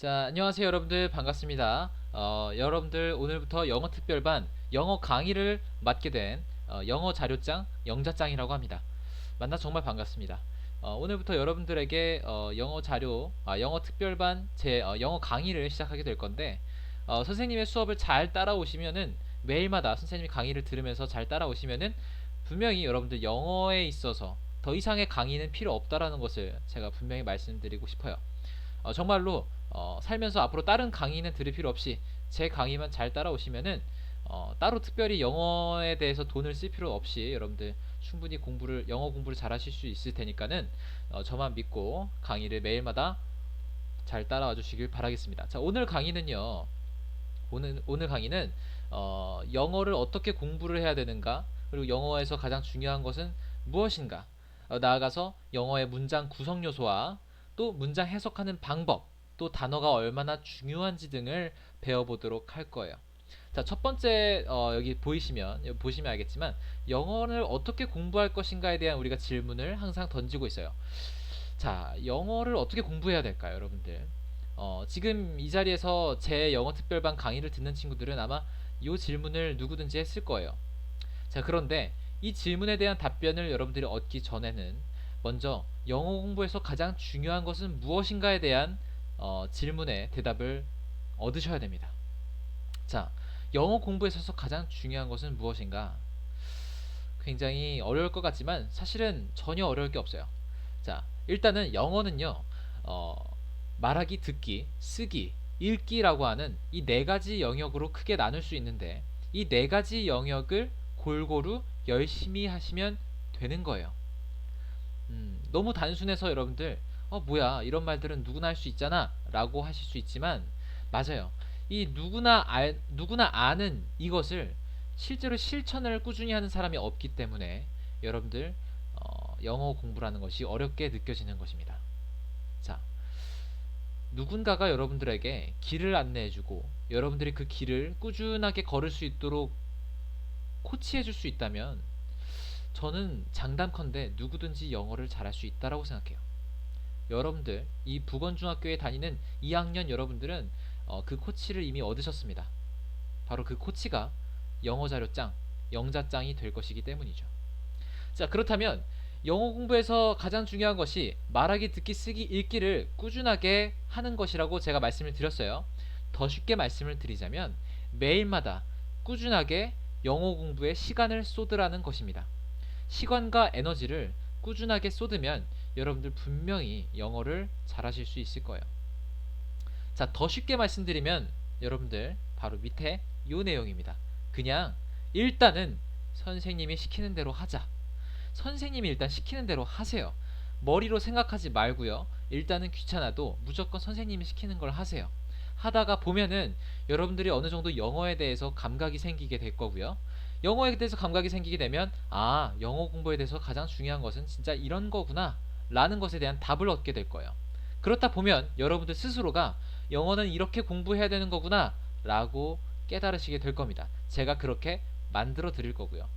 자, 안녕하세요 여러분들 반갑습니다. 어, 여러분들 오늘부터 영어 특별반 영어 강의를 맡게 된 어, 영어 자료장 영자짱이라고 합니다. 만나 정말 반갑습니다. 어, 오늘부터 여러분들에게 어, 영어 자료, 아, 영어 특별반 제 어, 영어 강의를 시작하게 될 건데 어, 선생님의 수업을 잘 따라오시면은 매일마다 선생님이 강의를 들으면서 잘 따라오시면은 분명히 여러분들 영어에 있어서 더 이상의 강의는 필요 없다라는 것을 제가 분명히 말씀드리고 싶어요. 어, 정말로 어, 살면서 앞으로 다른 강의는 들을 필요 없이 제 강의만 잘 따라오시면은 어, 따로 특별히 영어에 대해서 돈을 쓸 필요 없이 여러분들 충분히 공부를 영어 공부를 잘 하실 수 있을 테니까는 어, 저만 믿고 강의를 매일마다 잘 따라와 주시길 바라겠습니다. 자, 오늘 강의는요. 오늘 오늘 강의는 어, 영어를 어떻게 공부를 해야 되는가 그리고 영어에서 가장 중요한 것은 무엇인가 어, 나아가서 영어의 문장 구성 요소와 또 문장 해석하는 방법 또 단어가 얼마나 중요한지 등을 배워보도록 할 거예요. 자, 첫 번째 어, 여기 보이시면 여기 보시면 알겠지만 영어를 어떻게 공부할 것인가에 대한 우리가 질문을 항상 던지고 있어요. 자, 영어를 어떻게 공부해야 될까요, 여러분들? 어, 지금 이 자리에서 제 영어 특별반 강의를 듣는 친구들은 아마 이 질문을 누구든지 했을 거예요. 자, 그런데 이 질문에 대한 답변을 여러분들이 얻기 전에는 먼저 영어 공부에서 가장 중요한 것은 무엇인가에 대한 어, 질문에 대답을 얻으셔야 됩니다. 자, 영어 공부에 있어서 가장 중요한 것은 무엇인가? 굉장히 어려울 것 같지만 사실은 전혀 어려울 게 없어요. 자, 일단은 영어는요, 어, 말하기, 듣기, 쓰기, 읽기라고 하는 이 네 가지 영역으로 크게 나눌 수 있는데 이 네 가지 영역을 골고루 열심히 하시면 되는 거예요. 음, 너무 단순해서 여러분들 어 뭐야 이런 말들은 누구나 할 수 있잖아 라고 하실 수 있지만 맞아요 이 누구나 알 누구나 아는 이것을 실제로 실천을 꾸준히 하는 사람이 없기 때문에 여러분들 어, 영어 공부라는 것이 어렵게 느껴지는 것입니다 자 누군가가 여러분들에게 길을 안내해주고 여러분들이 그 길을 꾸준하게 걸을 수 있도록 코치해줄 수 있다면 저는 장담컨대 누구든지 영어를 잘할 수 있다라고 생각해요. 여러분들 이 북원중학교에 다니는 2학년 여러분들은 어, 그 코치를 이미 얻으셨습니다. 바로 그 코치가 영어 자료장, 영자장이 될 것이기 때문이죠. 자, 그렇다면 영어 공부에서 가장 중요한 것이 말하기, 듣기, 쓰기, 읽기를 꾸준하게 하는 것이라고 제가 말씀을 드렸어요. 더 쉽게 말씀을 드리자면 매일마다 꾸준하게 영어 공부에 시간을 쏟으라는 것입니다. 시간과 에너지를 꾸준하게 쏟으면 여러분들 분명히 영어를 잘하실 수 있을 거예요. 자, 더 쉽게 말씀드리면 여러분들 바로 밑에 이 내용입니다. 그냥 일단은 선생님이 시키는 대로 하자. 선생님이 일단 시키는 대로 하세요. 머리로 생각하지 말고요. 일단은 귀찮아도 무조건 선생님이 시키는 걸 하세요. 하다가 보면은 여러분들이 어느 정도 영어에 대해서 감각이 생기게 될 거고요. 영어에 대해서 감각이 생기게 되면 아 영어 공부에 대해서 가장 중요한 것은 진짜 이런 거구나 라는 것에 대한 답을 얻게 될 거예요. 그렇다 보면 여러분들 스스로가 영어는 이렇게 공부해야 되는 거구나 라고 깨달으시게 될 겁니다. 제가 그렇게 만들어 드릴 거고요.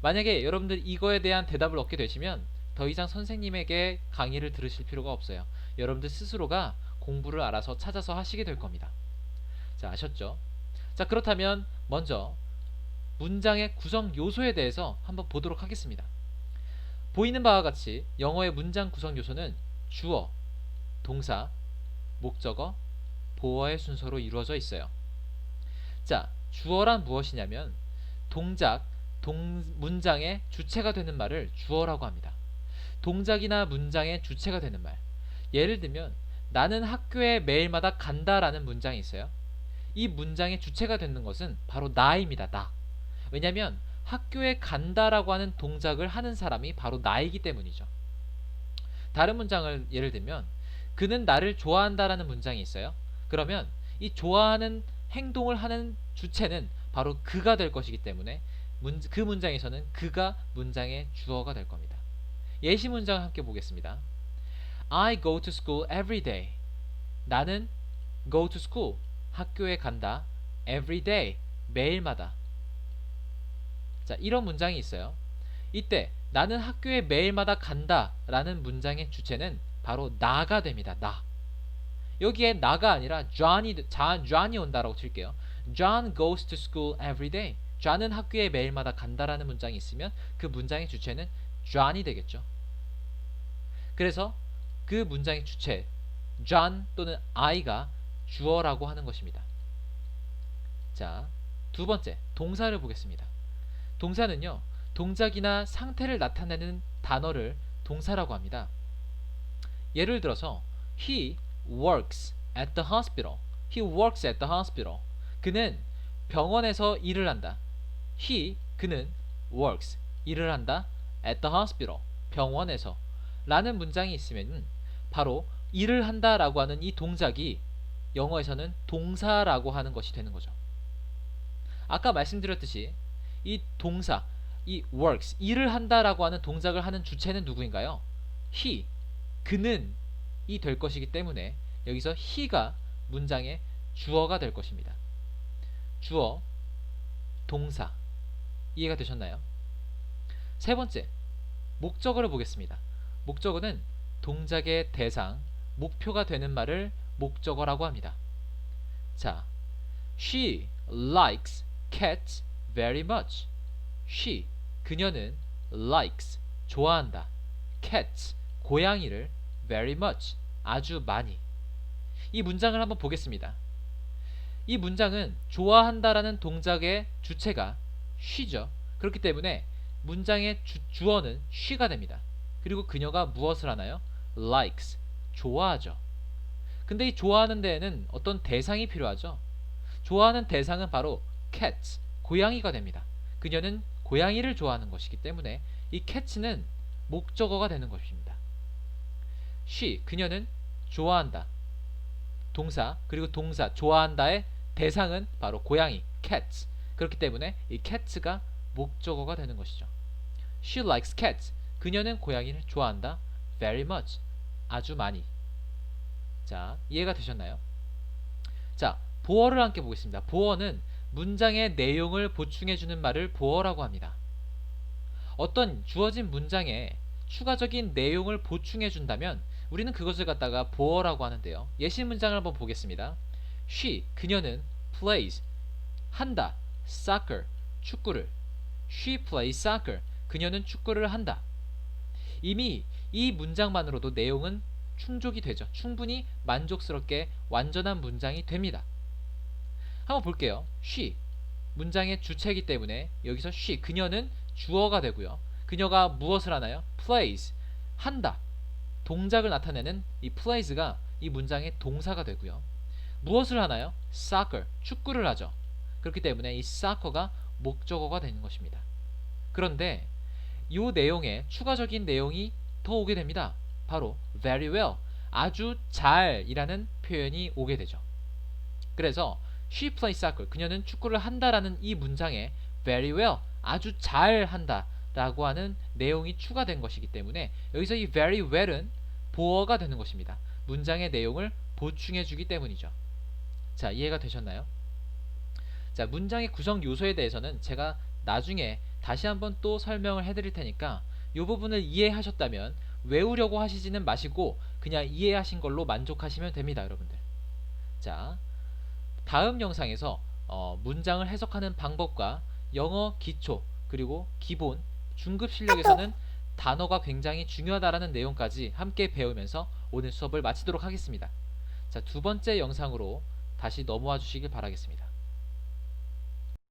만약에 여러분들 이거에 대한 대답을 얻게 되시면 더 이상 선생님에게 강의를 들으실 필요가 없어요. 여러분들 스스로가 공부를 알아서 찾아서 하시게 될 겁니다. 자 아셨죠? 자 그렇다면 먼저 문장의 구성 요소에 대해서 한번 보도록 하겠습니다. 보이는 바와 같이 영어의 문장 구성 요소는 주어, 동사, 목적어, 보어의 순서로 이루어져 있어요. 자, 주어란 무엇이냐면 동작, 동, 문장의 주체가 되는 말을 주어라고 합니다. 동작이나 문장의 주체가 되는 말. 예를 들면 나는 학교에 매일마다 간다라는 문장이 있어요. 이 문장의 주체가 되는 것은 바로 나입니다. 나. 왜냐면 학교에 간다라고 하는 동작을 하는 사람이 바로 나이기 때문이죠. 다른 문장을 예를 들면 그는 나를 좋아한다라는 문장이 있어요. 그러면 이 좋아하는 행동을 하는 주체는 바로 그가 될 것이기 때문에 문, 그 문장에서는 그가 문장의 주어가 될 겁니다. 예시 문장을 함께 보겠습니다. I go to school every day. 나는 go to school 학교에 간다 every day 매일마다 자, 이런 문장이 있어요. 이때 나는 학교에 매일마다 간다 라는 문장의 주체는 바로 나가 됩니다. 나. 여기에 나가 아니라 John이 자, John이 온다라고 칠게요. John goes to school every day. John은 학교에 매일마다 간다라는 문장이 있으면 그 문장의 주체는 John이 되겠죠. 그래서 그 문장의 주체 John 또는 I가 주어라고 하는 것입니다. 자, 두 번째 동사를 보겠습니다. 동사는요 동작이나 상태를 나타내는 단어를 동사라고 합니다. 예를 들어서 he works at the hospital. he works at the hospital. 그는 병원에서 일을 한다. he 그는 works 일을 한다 at the hospital 병원에서 라는 문장이 있으면 바로 일을 한다라고 하는 이 동작이 영어에서는 동사라고 하는 것이 되는 거죠. 아까 말씀드렸듯이 이 동사 이 works 일을 한다라고 하는 동작을 하는 주체는 누구인가요? he 그는 이 될 것이기 때문에 여기서 he가 문장의 주어가 될 것입니다. 주어 동사 이해가 되셨나요? 세 번째 목적어를 보겠습니다. 목적어는 동작의 대상, 목표가 되는 말을 목적어라고 합니다. 자, she likes cats very much. she 그녀는 likes 좋아한다. cats 고양이를 very much 아주 많이. 이 문장을 한번 보겠습니다. 이 문장은 좋아한다라는 동작의 주체가 she죠. 그렇기 때문에 문장의 주, 주어는 she가 됩니다. 그리고 그녀가 무엇을 하나요? likes 좋아하죠. 근데 이 좋아하는 데에는 어떤 대상이 필요하죠. 좋아하는 대상은 바로 cats 고양이가 됩니다. 그녀는 고양이를 좋아하는 것이기 때문에 이 cat는 목적어가 되는 것입니다. she 그녀는 좋아한다. 동사 그리고 동사 좋아한다의 대상은 바로 고양이 cats 그렇기 때문에 이 cats가 목적어가 되는 것이죠. She likes cats. 그녀는 고양이를 좋아한다. Very much. 아주 많이. 자, 이해가 되셨나요? 자, 보어를 함께 보겠습니다. 보어는 문장의 내용을 보충해주는 말을 보어라고 합니다. 어떤 주어진 문장에 추가적인 내용을 보충해준다면 우리는 그것을 갖다가 보어라고 하는데요. 예시 문장을 한번 보겠습니다. She, 그녀는 plays, 한다, soccer, 축구를. She plays soccer. 그녀는 축구를 한다. 이미 이 문장만으로도 내용은 충족이 되죠. 충분히 만족스럽게 완전한 문장이 됩니다. 한번 볼게요. she 문장의 주체이기 때문에 여기서 she 그녀는 주어가 되고요. 그녀가 무엇을 하나요? plays 한다. 동작을 나타내는 이 plays가 이 문장의 동사가 되고요. 무엇을 하나요? soccer 축구를 하죠. 그렇기 때문에 이 soccer가 목적어가 되는 것입니다. 그런데 이 내용에 추가적인 내용이 더 오게 됩니다. 바로 very well 아주 잘이라는 표현이 오게 되죠. 그래서 she plays soccer 그녀는 축구를 한다라는 이 문장에 very well 아주 잘 한다 라고 하는 내용이 추가된 것이기 때문에 여기서 이 very well은 보어가 되는 것입니다. 문장의 내용을 보충해 주기 때문이죠. 자, 이해가 되셨나요? 자, 문장의 구성 요소에 대해서는 제가 나중에 다시 한번 또 설명을 해 드릴 테니까 이 부분을 이해하셨다면 외우려고 하시지는 마시고 그냥 이해하신 걸로 만족하시면 됩니다, 여러분들. 자, 다음 영상에서 어, 문장을 해석하는 방법과 영어 기초 그리고 기본 중급 실력에서는 단어가 굉장히 중요하다라는 내용까지 함께 배우면서 오늘 수업을 마치도록 하겠습니다. 자, 두 번째 영상으로 다시 넘어와 주시길 바라겠습니다.